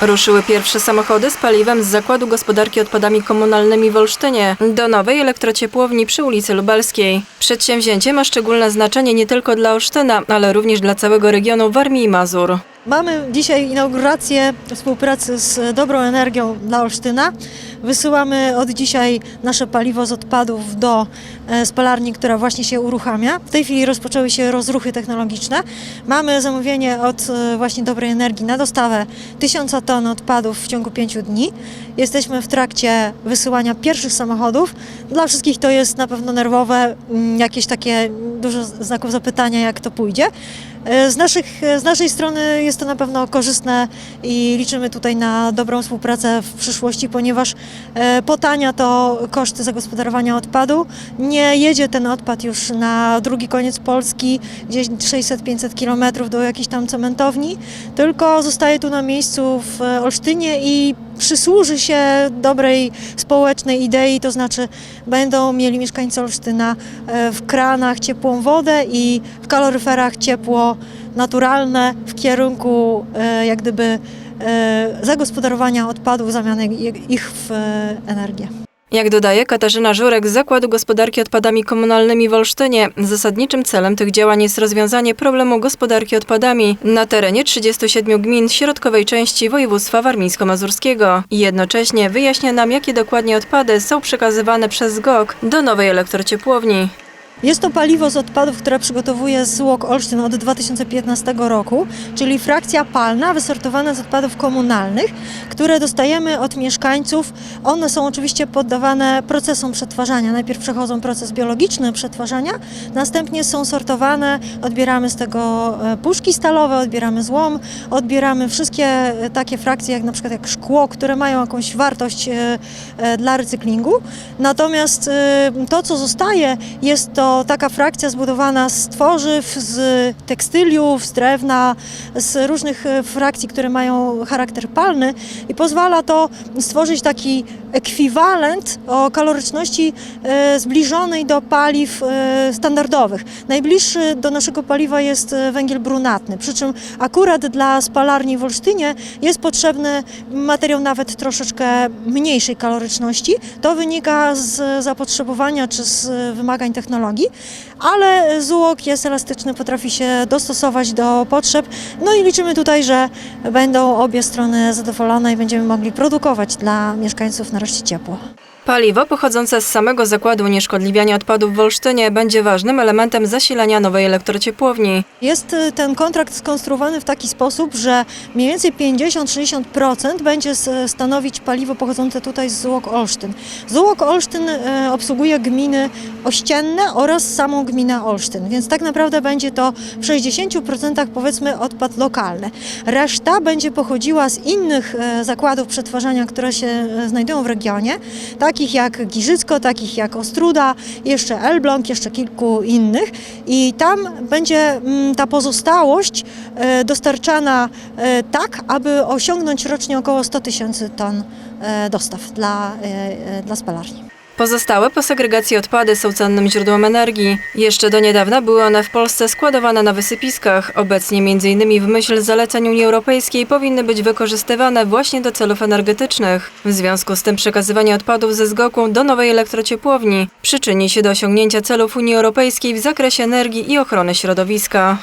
Ruszyły pierwsze samochody z paliwem z Zakładu Gospodarki Odpadami Komunalnymi w Olsztynie do nowej elektrociepłowni przy ulicy Lubelskiej. Przedsięwzięcie ma szczególne znaczenie nie tylko dla Olsztyna, ale również dla całego regionu Warmii i Mazur. Mamy dzisiaj inaugurację współpracy z Dobrą Energią dla Olsztyna. Wysyłamy od dzisiaj nasze paliwo z odpadów do e, spalarni, która właśnie się uruchamia. W tej chwili rozpoczęły się rozruchy technologiczne. Mamy zamówienie od e, właśnie Dobrej Energii na dostawę 1000 ton odpadów w ciągu 5 dni. Jesteśmy w trakcie wysyłania pierwszych samochodów. Dla wszystkich to jest na pewno nerwowe, mm, jakieś takie dużo znaków zapytania, jak to pójdzie. E, Z, naszych, z naszej strony jest to na pewno korzystne i liczymy tutaj na dobrą współpracę w przyszłości, ponieważ e, potania to koszty zagospodarowania odpadu. Nie jedzie ten odpad już na drugi koniec Polski, gdzieś 600-500 kilometrów do jakiejś tam cementowni, tylko zostaje tu na miejscu w Olsztynie i przysłuży się dobrej społecznej idei, to znaczy będą mieli mieszkańcy Olsztyna e, w kranach ciepłą wodę i w kaloryferach ciepło naturalne w kierunku e, jak gdyby e, zagospodarowania odpadów, zamiany ich w e, energię. Jak dodaje Katarzyna Żurek z Zakładu Gospodarki Odpadami Komunalnymi w Olsztynie, zasadniczym celem tych działań jest rozwiązanie problemu gospodarki odpadami na terenie 37 gmin środkowej części województwa warmińsko-mazurskiego. Jednocześnie wyjaśnia nam, jakie dokładnie odpady są przekazywane przez GOK do nowej elektrociepłowni. Jest to paliwo z odpadów, które przygotowuje złok Olsztyn od 2015 roku, czyli frakcja palna wysortowana z odpadów komunalnych, które dostajemy od mieszkańców. One są oczywiście poddawane procesom przetwarzania. Najpierw przechodzą proces biologiczny przetwarzania, następnie są sortowane, odbieramy z tego e, puszki stalowe, odbieramy złom, odbieramy wszystkie e, takie frakcje, jak na przykład jak szkło, które mają jakąś wartość e, dla recyklingu. Natomiast to, co zostaje, jest to taka frakcja zbudowana z tworzyw, z tekstyliów, z drewna, z różnych e, frakcji, które mają charakter palny i pozwala to stworzyć taki ekwiwalent o kaloryczności e, zbliżonej do paliw e, standardowych. Najbliższy do naszego paliwa jest węgiel brunatny, przy czym akurat dla spalarni w Olsztynie jest potrzebny materiał nawet troszeczkę mniejszej kaloryczności. To wynika z zapotrzebowania czy z wymagań technologii, ale złok jest elastyczny, potrafi się dostosować do potrzeb. No i liczymy tutaj, że będą obie strony zadowolone i będziemy mogli produkować dla mieszkańców nareszcie ciepło. Paliwo pochodzące z samego zakładu unieszkodliwiania odpadów w Olsztynie będzie ważnym elementem zasilania nowej elektrociepłowni. Jest y, ten kontrakt skonstruowany w taki sposób, że mniej więcej 50-60% będzie stanowić paliwo pochodzące tutaj z Złok Olsztyn. Złok Olsztyn e, obsługuje gminy ościenne oraz samą gminę Olsztyn, więc tak naprawdę będzie to w 60% powiedzmy odpad lokalny. Reszta będzie pochodziła z innych e, zakładów przetwarzania, które się znajdują w regionie, takich jak Giżycko, takich jak Ostruda, jeszcze Elbląg, jeszcze kilku innych i tam będzie mm, ta pozostałość e, dostarczana e, tak, aby osiągnąć rocznie około 100 tysięcy ton e, dostaw dla, dla spalarni. Pozostałe po segregacji odpady są cennym źródłem energii. Jeszcze do niedawna były one w Polsce składowane na wysypiskach. Obecnie m.in. w myśl zaleceń Unii Europejskiej powinny być wykorzystywane właśnie do celów energetycznych. W związku z tym przekazywanie odpadów ze SGOK-u do nowej elektrociepłowni przyczyni się do osiągnięcia celów Unii Europejskiej w zakresie energii i ochrony środowiska.